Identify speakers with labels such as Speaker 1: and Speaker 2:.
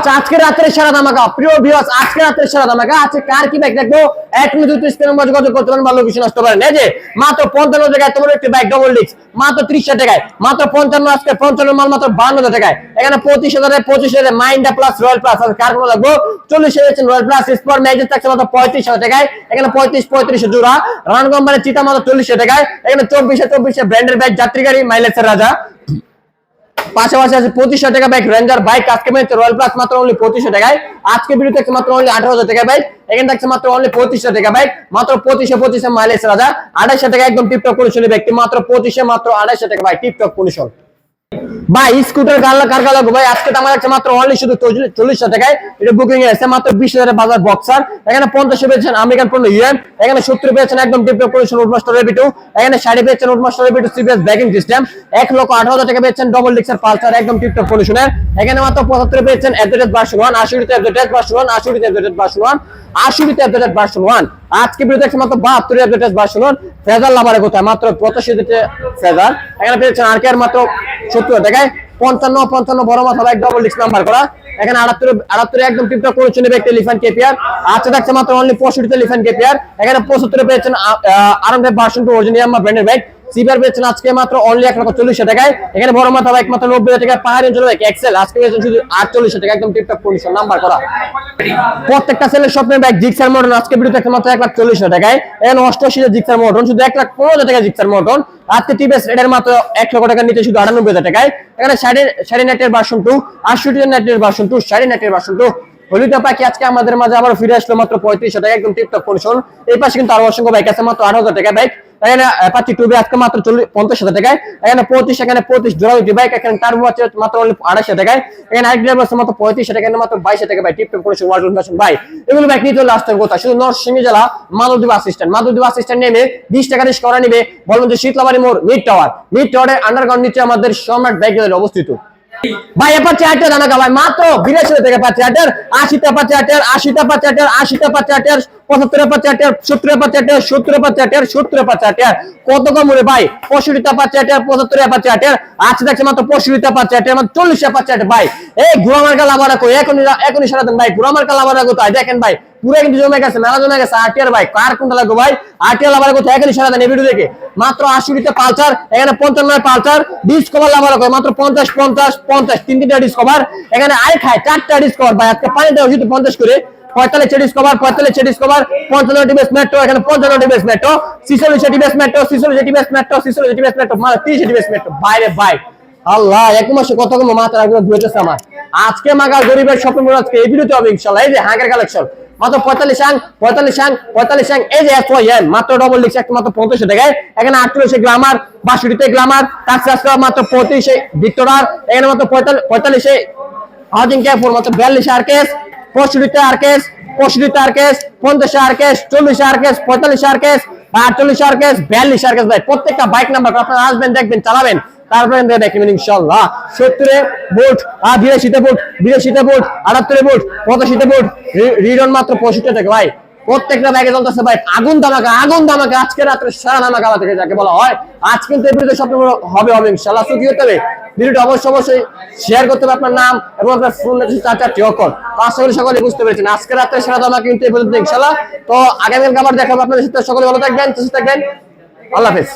Speaker 1: Viewers আজকে রাত্রে সেরা ধামাকা। প্রিয় আজকে রাত্রে সেরা ধামাকা। কার কি বাইক দেখব? এক মিনিট যোগাযোগ করতে পারেন পারেন। এই যে, মাত্র পঞ্চান্ন তোমার একটি ডবল ডিস্ক মাত্র ত্রিশ টাকায়। মাত্র পঞ্চান্ন, আজকে পঞ্চান্ন মাল মাত্র বান্ন টাকায়। এখানে পঁচিশ হাজারে পঁচিশ হাজারে মাইন্ডা প্লাস রয়্যাল প্লাস আছে। কার কোনো লাগবো চল্লিশ হাজার রয়্যাল প্লাস ম্যাজিক থাকছে মাত্র পঁয়ত্রিশ হাজার টাকায়। এখানে পঁয়ত্রিশ পঁয়ত্রিশ জোড়া। রান চিতা মাত্র চল্লিশ টাকায়। এখানে চব্বিশে চব্বিশে ব্র্যান্ডের ব্যাগ যাত্রী গাড়ি মাইলেজের রাজা। পাশাপাশি আছে পঁচিশশো টাকা বাইক রেঞ্জার বাইক আজকে পেয়েছে রয়্যাল প্লাস মাত্র অনলি পঁচিশশো টাকায়। আজকে ভিডিও থাকছে মাত্র অনলি আঠারো হাজার টাকা বাইক এখানে থাকছে মাত্র অনলি পঁচিশশো টাকা বাইক মাত্র পঁচিশে পঁচিশে মাইলেজ রাজা। আড়াইশো টাকা একদম টিপটপ কন্ডিশনে ব্যক্তি, মাত্র পঁচিশে, মাত্র আড়াইশো টাকা বাইক টিপটপ কন্ডিশন ভাই স্কুটার কার ভাই, আজকে যাচ্ছে মাত্র অনলি শুধু টাকায় এটা বুকিং এ আছে মাত্র বিশ হাজার বাজার বক্সার এখানে পঞ্চাশে পেয়েছেন আমেরিকান পণ্য ইউএম এখানে সত্তর পেয়েছেন একদম উডমাস্টার রেবিটু এখানে পেয়েছেন রেবিটু ব্যাকিং সিস্টেম এক লক্ষ আঠারো হাজার টাকা পেয়েছেন ডবল ডিক্সের পালসার একদম টিপটপ কন্ডিশনের এখানে মাত্র পঁচাত্তর পেয়েছেন অ্যাডভার্টাইজ ভার্সন ওয়ান আশিটিতে অ্যাডভার্টাইজ ভার্সন ওয়ান আশিটিতে অ্যাডভার্টাইজ ভার্সন ওয়ান আশিটিতে অ্যাডভার্টাইজ ভার্সন ওয়ান আজকে ভিডিও দেখছে মাত্র বাহাত্তর অ্যাডভার্টাইজ ভার্সন ওয়ান ফেজার লাভারে কোথায়? মাত্র পঁচাশি ফেজার এখানে পেয়েছেন আর কে আর মাত্র সত্তর টাকায় পঞ্চান্ন পঞ্চান্ন, বড় মাথা এক ডবল নাম্বার করা। এখানে আটাত্তর, আটাত্তরে একদম টিপটপ করে চলে লিফান কেপিয়ার আচ্ছা থাকছে মাত্র অনলি কেপিয়ার এখানে পঁচাত্তরে পেয়েছেন আরামদায়ক ভার্সন টু অরিজিনাল ব্র্যান্ডের বাইক সিভার পেয়েছেন আজকে মাত্র অনলি এক লক্ষ চল্লিশ টাকায়। এখানে বড় মাথা বাইক মাত্র নব্বই টাকায় পাহাড়ি অঞ্চল বাইক এক্সেল আজকে পেয়েছেন শুধু আটচল্লিশ টাকা, একদম টিপটপ কন্ডিশন নাম্বার করা। প্রত্যেকটা সেলের স্বপ্নের বাইক জিক্সার মডন আজকে ভিডিও দেখতে মাত্র এক লাখ চল্লিশ টাকায়। এখানে অষ্টআশি জিক্সার মডন শুধু এক লাখ পনেরো টাকা জিক্সার মডন আজকে টিভিএস রেডের মাত্র এক লক্ষ টাকার নিচে শুধু আটানব্বই হাজার টাকায়। এখানে সাড়ে সাড়ে নেটের ভার্সন টু আটষট্টি নেটের বাসন টু সাড়ে নেটের ভার্সন টু হলিদা পাখি আজকে আমাদের মাঝে আবার ফিরে আসলো মাত্র পঁয়ত্রিশ টাকা, একদম টিপটপ কন্ডিশন এই পাশে কিন্তু আরও অসংখ্য বাইক আছে, মাত্র আট হাজার টাকা বাইক এখানে টুবি আজকে মাত্র পঞ্চাশ হাজার টাকায়। এখানে পঁচিশ এখানে পঁচিশ জোড়া বাইক এখানে মাত্র টাকায়। এখানে আরেক ড্রাইভার মাত্র পঁয়ত্রিশ টাকা মাত্র বাইশ টাকা ভাই কন্ডিশন ওয়ার্ল্ড ভাই। এগুলো বাইক আসতে কথা শুধু জেলা নেমে বিশ টাকা করা নিবে বলবেন যে শীতলাবাড়ি মোড় মিড টাওয়ার মিড টাওয়ারের আন্ডারগ্রাউন্ড নিচে আমাদের সম্রাট অবস্থিত। ভাই এবার চারটার দানা ভাই, মাত্র বিরাশি থেকে পাচ্ছে আটের আশিটা পাচ্ছে আটের আশিটা পাচ্ছে আটের আশিটা পাচ্ছে পঁচাত্তর পাচ্ছে আটের সত্তর পাচ্ছে আটের সত্তর আটের সত্তর কত কম ভাই? পঁয়ষট্টিটা পঁচাত্তর দেখছে মাত্র পঁয়ষট্টিটা আটের মাত্র চল্লিশটা আটের ভাই, এই ঘোরামার কাল আবার কই? এখনই ভাই কোথায়? দেখেন ভাই জমে গেছে জমে গেছে। আটিয়ার ভাই, কার কোনটা লাগবে ভাই? কোথায়? দেখে। মাত্র পালচার এখানে পঞ্চান্ন পালচার লাভার মাত্র পঞ্চাশ পঞ্চাশ পঞ্চাশ। তিন এখানে আই খায় ভাই পঞ্চাশ করে। পঁয়তাল্লিশ চেডিস কভার পঁয়তাল্লিশ চেডিস কভার পঞ্চান্ন ডিবেস মেট্রো এখানে পঞ্চান্ন ডিবেস মেট্রো ডিবেস মেট্রো মানে বাইরে বাই আল্লাহ, এক মাসে কত কম ধুয়েছে আমার। আজকে গরিবের আজকে এই ভিডিওতে হবে এই যে হ্যাঙ্গার কালেকশন মাত্র পঁয়তাল্লিশ আং পঁয়তাল্লিশ আং পঁয়তাল্লিশ আং এই যে এম মাত্র ডবল লিখছে একটা মাত্র টাকায় এখানে আটচল্লিশে গ্লামার বাষট্টিতে গ্লামার তার মাত্র পঁয়ত্রিশে ভিক্টোরার এখানে মাত্র পঁয়তাল্লিশে হাউজিং ক্যাফোর মাত্র আর কেস আর কেস পঁয়ষট্টিতে আর কেস, পঞ্চাশ আর কেস, চল্লিশ আর কেস, পঁয়তাল্লিশ আর কেস, আটচল্লিশ আর কেস, বিয়াল্লিশ আর কেস ভাই, প্রত্যেকটা বাইক নাম্বার আপনারা আসবেন, দেখবেন, চালাবেন, তারপরে দেখবেন ইনশাল্লাহ সত্তরে বুট আর বিরাশিতে ভোট বিরাশিতে ভোট, আটাত্তরে ভোট, পঁচাশিতে ভোট রিডন মাত্র পঁয়ষট্টি থেকে ভাই। প্রত্যেকটা ব্যাগে চলতেছে ভাই। আগুন দামাকা আগুন দামাকা আজকে রাত্রে সারা নামাকা থেকে যাকে বলা হয়। আজ কিন্তু এই ভিডিওতে স্বপ্ন হবে হবে ইনশাল্লাহ সুখী হতে হবে? ভিডিওটা অবশ্যই অবশ্যই শেয়ার করতে হবে আপনার নাম এবং আপনার ফোন চার চারটি অক্ষর। সকলে সকলে বুঝতে পেরেছেন। আজকে রাত্রে সারা দামা কিন্তু এই পর্যন্ত ইনশাল্লাহ তো আগামীকাল আবার দেখাবো আপনাদের সাথে। সকলে ভালো থাকবেন, সুস্থ থাকবেন। আল্লাহ হাফেজ।